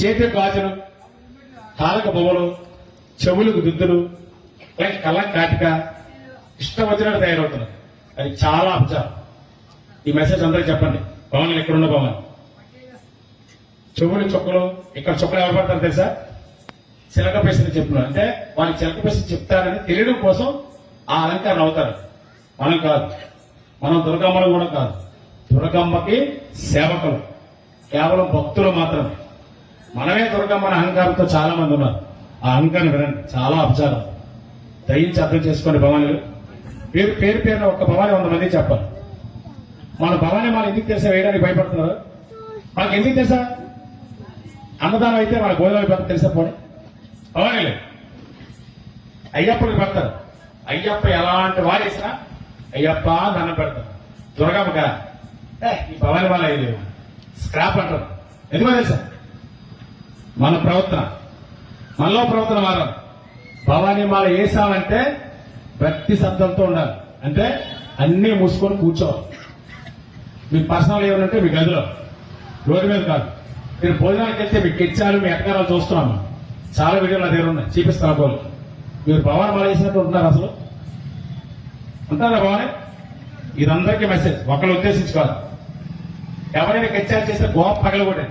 చేతి గాజులు కాలక బొమ్మలు చెవులకు దుద్దులు అలాగే కళ్ళ కాటిక ఇష్టం వచ్చినట్టు తయారవుతున్నారు. అది చాలా అపచారం. ఈ మెసేజ్ అందరికి చెప్పండి. భవన్లు ఎక్కడున్న భవన్? చెవులు చుక్కలు ఇక్కడ చుక్కలు ఎవరు పడతారు తెలుసా? చిలక పేసిన చెప్తున్నారు. అంటే వాళ్ళు చిలక పేసిన చెప్తారని తెలియడం కోసం ఆ అలంకారం అవుతారు. మనం కాదు. మనం దుర్గమ్మలు కూడా కాదు. దుర్గమ్మకి సేవకులు. కేవలం భక్తులు మాత్రమే. మనమే దుర్గమ్మని అహంకారంతో చాలా మంది ఉన్నారు. ఆ అహంకారం వినండి చాలా అపచారం. దయించి అర్థం చేసుకోండి భవానీలు పేరు పేరు పేరున ఒక్క భవానీ వంద మంది చెప్పాలి. మన భవానీ మనం ఎందుకు తెలిసా వేయడానికి భయపడుతున్నారు? మనకి ఎందుకు తెలుసా అన్నదానం అయితే మన భోజనాలు భర్త తెలుసా పోనీ? భవానీలు అయ్యప్పకి పెడతారు. అయ్యప్ప ఎలాంటి వాడేసినా అయ్యప్ప దండం పెడతారు. దుర్గమ్మగా ఏ ఈ భవాని వాళ్ళ ఇది స్క్రాప్ అంటారు. ఎందుకో తెలుసా మన ప్రవర్తన మనలో ప్రవర్తన మారాలి భవానీ మాల వేసామంటే భక్తి శబ్దంతో ఉండాలి. అంటే అన్నీ మూసుకొని కూర్చోవాలి. మీ పర్సనల్ ఏమంటే మీ గదిలో. రోడ్డు మీద కాదు. మీరు భోజనానికి వెళ్తే మీ కిచ్చాలు మీ ఎటకారాలు చూస్తున్నాము చాలా వీడియోలు నా దగ్గర ఉన్నాయి. చూపిస్తాను పోలు మీరు భవాని మాల వేసినట్టు ఉంటున్నారు అసలు? ఉంటారా భవాని? ఇదందరికీ మెసేజ్ ఒకళ్ళు ఉద్దేశించుకోవాలి. ఎవరైనా కిచ్చాలు చేస్తే గోప పగలగొట్టండి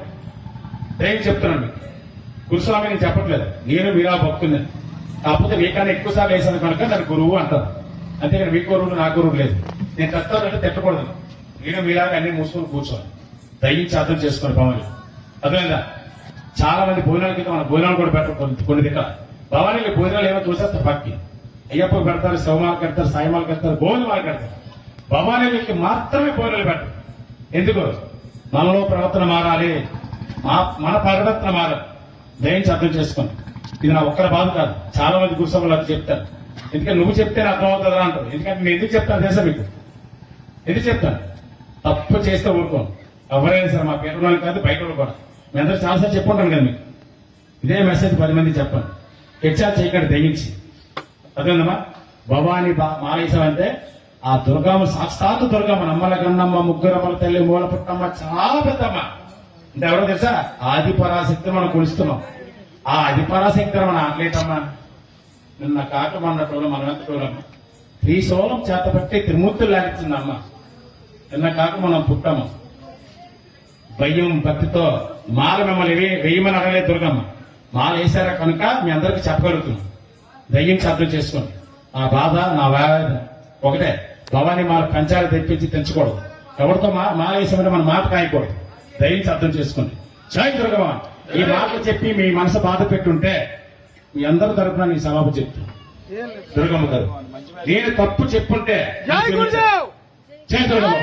దయచేసి చెప్తున్నాను మీకు. గురుస్వామి నేను చెప్పట్లేదు. నేను మీరా భక్తుని. కాకపోతే మీకన్నా ఎక్కువ సార్లు వేసాను కనుక దాని గురువు అంటారు. అంతేకాని మీ గురువు నా గురువు లేదు. నేను తెస్తానంటే తిట్టకూడదు. నేను మీలాగా అన్ని మూసుకొని కూర్చోను దయించి అర్థం చేసుకోండి భవాని. అర్థమైందా? చాలా మంది భోజనాల కింద మన భోజనాలు కూడా పెట్టరు కొన్ని కొన్ని దిక్క భవానీలు భోజనాలు ఏమో చూసేస్తారు పక్కి. అయ్యప్ప పెడతారు శివమాలు కడతారు సాయిమాలు కడతారు భోజనాలు కడతారు. భవానీలకి మాత్రమే భోజనాలు పెట్టరు. ఎందుకు? మనలో ప్రవర్తన మారాలి. మా- మన ప్రవర్తన మారాలి. దయించి అర్థం చేసుకోండి. ఇది నా ఒక్కరి బాధ కాదు. చాలా మంది గురుసభలు అది చెప్తారు. ఎందుకంటే నువ్వు చెప్తే అర్థం అవుతుందా అంటారు. ఎందుకంటే నేను ఎందుకు చెప్తాను తెలుసా మీకు? ఎందుకు చెప్తాను? తప్పు చేస్తే ఊరుకోను. ఎవరైనా సరే మా పేరు కాదు బయట కూడా. మీ అందరూ చాలాసార్లు చెప్పుకుంటాను కదా మీకు. ఇదే మెసేజ్ పది మంది చెప్పండి హెచ్ఆర్ చేయకండి దయించి అదేందమ్మా భవానీ బా మాలేశామంటే ఆ దుర్గమ్మ సాక్షాత్తు దుర్గమ్మ. నమ్మల గన్నమ్మ ముగ్గురమ్మల తల్లి మూల పుట్టమ్మ చాలా పెద్దమ్మ. అంటే ఎవరో తెలుసా? ఆది పరాశక్తి మనం కొలుస్తున్నాం. ఆ ఆది పరాశక్తిని మన ఆడలేటమ్మా నిన్న కాక మన టోలం మనం టోలం టోలమ్మ శ్రీశూలం చేతపట్టి త్రిమూర్తులు లాగించిందమ్మ నిన్న కాక మనం పుట్టాము. భయం భక్తితో మాల మిమ్మల్ని వెయ్యమని వేయమని అడగలేదు దుర్గమ్మ. మాల వేశారా కనుక మీ అందరికి చెప్పగలుగుతున్నాం. దయ్యం శబ్దం చేసుకోండి. ఆ బాధ నా వ్యాధ ఒకటే. భవానీ మాల పంచాలు తెప్పించి తెంచకూడదు. ఎవరితో మా మాల వేసామంటే మన మాట కాయకూడదు. దయించి అర్థం చేసుకోండి. జై దుర్గమ్మ ఈ మాటలు చెప్పి మీ మనసు బాధ పెట్టుంటే మీ అందరి తరపున నీ సమాపు చెప్తాను. దుర్గమ్మ గారు నేను తప్పు చెప్పుంటే జై దుర్గమ్మ.